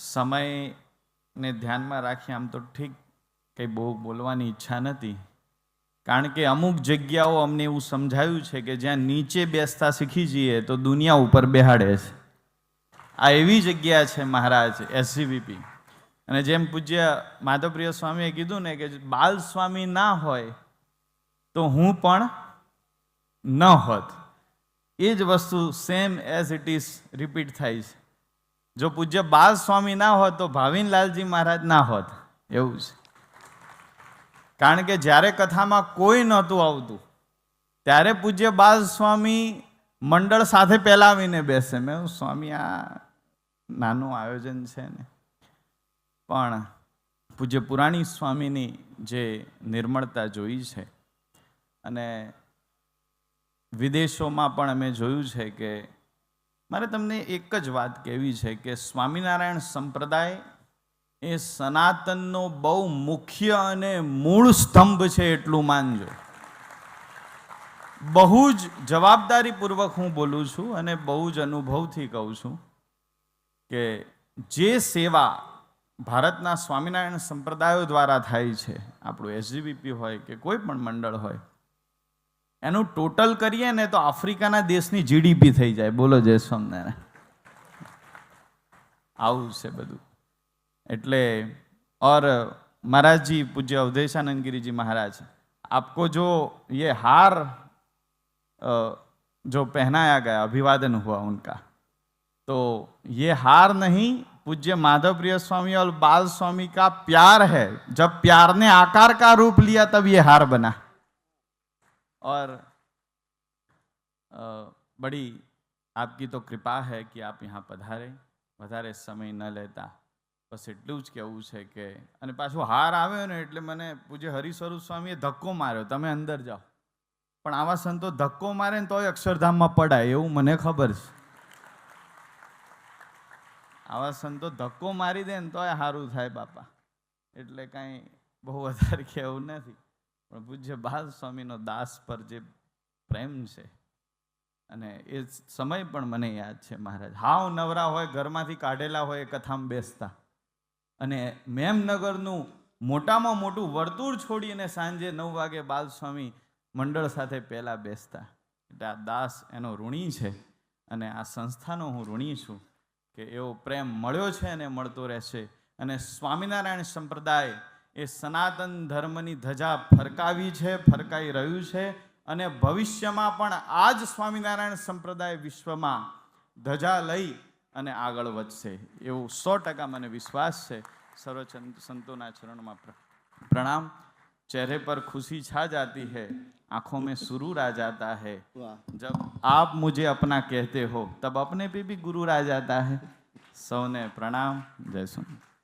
સમયને ધ્યાનમાં રાખી આમ તો ઠીક કંઈ બહુ બોલવાની ઈચ્છા નથી. કારણ કે અમુક જગ્યાઓ અમને એવું સમજાયું છે કે જ્યાં નીચે બેસતા શીખી જઈએ તો દુનિયા ઉપર બેહાડે છે. આ એવી જગ્યા છે મહારાજ એસસીવીપી અને જેમ પૂજ્ય માધવપ્રિય સ્વામીએ કીધું ને કે બાલ સ્વામી ના હોય તો હું પણ ન હોત. એ જ વસ્તુ same as it is repeat થાય છે. જો પૂજ્ય બાલ સ્વામી ના હોત તો ભાવિનલાલજી મહારાજ ના હોત. એવું છે. કારણ કે જ્યારે કથામાં કોઈ નહોતું આવતું, ત્યારે પૂજ્ય બાલ સ્વામી મંડળ સાથે પહેલા આવીને બેસે. મેં સ્વામી, આ નાનું આયોજન છે ને. પણ પૂજ્ય પુરાણી સ્વામીની જે નિર્મળતા જોઈ છે અને વિદેશોમાં પણ અમે જોયું છે કે મારે તમને એક જ વાત કહેવી છે કે સ્વામિનારાયણ સંપ્રદાય એ સનાતનનો બહુ મુખ્ય અને મૂળ સ્તંભ છે એટલું માનજો. બહુ જ જવાબદારીપૂર્વક હું બોલું છું અને બહુ જ અનુભવથી કહું છું કે જે સેવા ભારતના સ્વામિનારાયણ સંપ્રદાયો દ્વારા થાય છે, આપણું એસજીબીપી હોય કે કોઈ પણ મંડળ હોય એનું ટોટલ કરીએ ને તો આફ્રિકાના દેશની જીડીપી થઈ જાય બોલો જય સ્વામિનારાયણ આવું છે બધું એટલે और महाराज जी पूज्य अवधेशानंद गिरी जी महाराज आपको जो ये हार अ, जो पहनाया गया अभिवादन हुआ उनका तो ये हार नहीं पूज्य माधव प्रिय स्वामी और बाल स्वामी का प्यार है जब प्यार ने आकार का रूप लिया तब ये हार बना और अ, बड़ी आपकी तो कृपा है कि आप यहाँ पधारे વધારે સમય ન લેતા બસ એટલું જ કહેવું છે કે અને પાછું હાર આવ્યો ને એટલે મને પૂજ્ય હરિસ્વરૂપ સ્વામીએ ધક્કો માર્યો તમે અંદર જાઓ પણ આવા સંતો ધક્કો મારે ને તોય અક્ષરધામમાં પડાય એવું મને ખબર છે આવા સંતો ધક્કો મારી દે ને તોય સારું થાય બાપા એટલે કાંઈ બહુ વધારે કહેવું નથી પણ પૂજ્ય બાલ સ્વામીનો દાસ પર જે પ્રેમ છે, અને એ સમય પણ મને યાદ છે મહારાજ. હાવ નવરા હોય, ઘરમાંથી કાઢેલા હોય એ કથામાં બેસતા. અને મેમનગરનું મોટામાં મોટું વર્તુળ છોડીને સાંજે નવ વાગે બાલસ્વામી મંડળ સાથે પહેલાં બેસતા. એટલે આ દાસ એનો ઋણી છે, અને આ સંસ્થાનો હું ઋણી છું કે એવો પ્રેમ મળ્યો છે અને મળતો રહેશે. અને સ્વામિનારાયણ સંપ્રદાય એ સનાતન ધર્મની ધજા ફરકાવી છે ફરકાઈ રહ્યું છે અને ભવિષ્યમાં પણ આ જ સ્વામિનારાયણ સંપ્રદાય વિશ્વમાં ધજા લઈ અને આગળ વધશે એવું સો ટકા મને વિશ્વાસ છે સર્વ ચંદ- સંતોના ચરણમાં પ્ર- પ્રણામ चेहरे पर खुशी छा जाती है आंखों में सुरूर आ जाता है વાહ जब आप मुझे अपना कहते हो तब अपने पे भी गुरूर आ जाता है सौने प्रणाम जय सुन